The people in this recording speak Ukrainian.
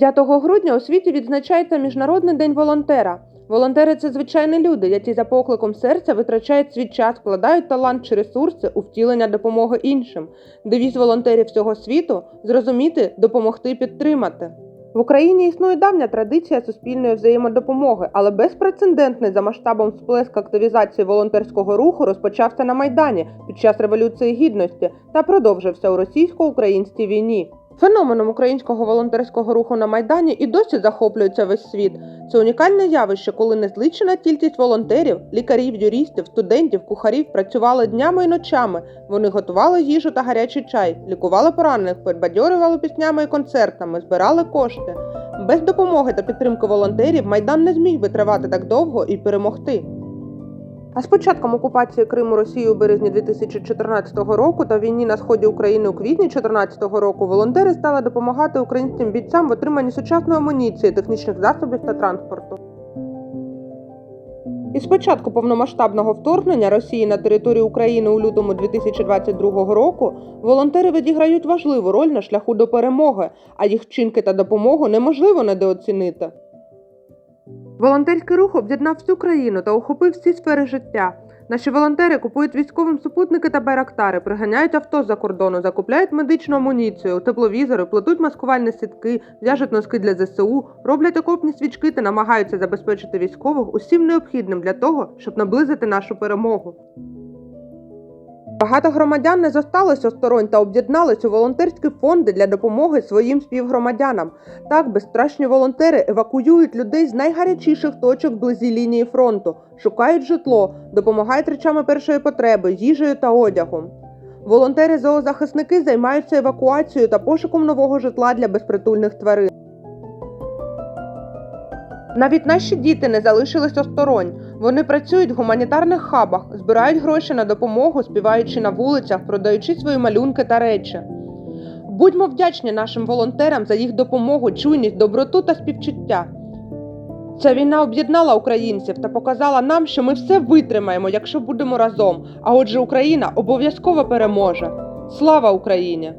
5 грудня у світі відзначається Міжнародний день волонтера. Волонтери це звичайні люди, які за покликом серця витрачають свій час, вкладають талант чи ресурси у втілення допомоги іншим. Девіз волонтерів всього світу зрозуміти, допомогти, підтримати. В Україні існує давня традиція суспільної взаємодопомоги, але безпрецедентний за масштабом сплеск активізації волонтерського руху розпочався на Майдані під час Революції Гідності та продовжився у російсько-українській війні. Феноменом українського волонтерського руху на Майдані і досі захоплюється весь світ. Це унікальне явище, коли незлічена кількість волонтерів, лікарів, юристів, студентів, кухарів працювали днями і ночами. Вони готували їжу та гарячий чай, лікували поранених, підбадьорювали піснями і концертами, збирали кошти. Без допомоги та підтримки волонтерів Майдан не зміг би тривати так довго і перемогти. А з початком окупації Криму Росією у березні 2014 року та війні на сході України у квітні 2014 року волонтери стали допомагати українським бійцям в отриманні сучасної амуніції, технічних засобів та транспорту. Із початку повномасштабного вторгнення Росії на територію України у лютому 2022 року волонтери відіграють важливу роль на шляху до перемоги, а їх вчинки та допомогу неможливо недооцінити. Волонтерський рух об'єднав всю країну та охопив всі сфери життя. Наші волонтери купують військовим супутники та байрактари, приганяють авто за кордону, закупляють медичну амуніцію, тепловізори, плетуть маскувальні сітки, в'яжуть носки для ЗСУ, роблять окопні свічки та намагаються забезпечити військових усім необхідним для того, щоб наблизити нашу перемогу. Багато громадян не зосталось осторонь та об'єднались у волонтерські фонди для допомоги своїм співгромадянам. Так, безстрашні волонтери евакуюють людей з найгарячіших точок вблизі лінії фронту, шукають житло, допомагають речами першої потреби, їжею та одягом. Волонтери-зоозахисники займаються евакуацією та пошуком нового житла для безпритульних тварин. Навіть наші діти не залишились осторонь. Вони працюють в гуманітарних хабах, збирають гроші на допомогу, співаючи на вулицях, продаючи свої малюнки та речі. Будьмо вдячні нашим волонтерам за їх допомогу, чуйність, доброту та співчуття. Ця війна об'єднала українців та показала нам, що ми все витримаємо, якщо будемо разом. А отже, Україна обов'язково переможе. Слава Україні!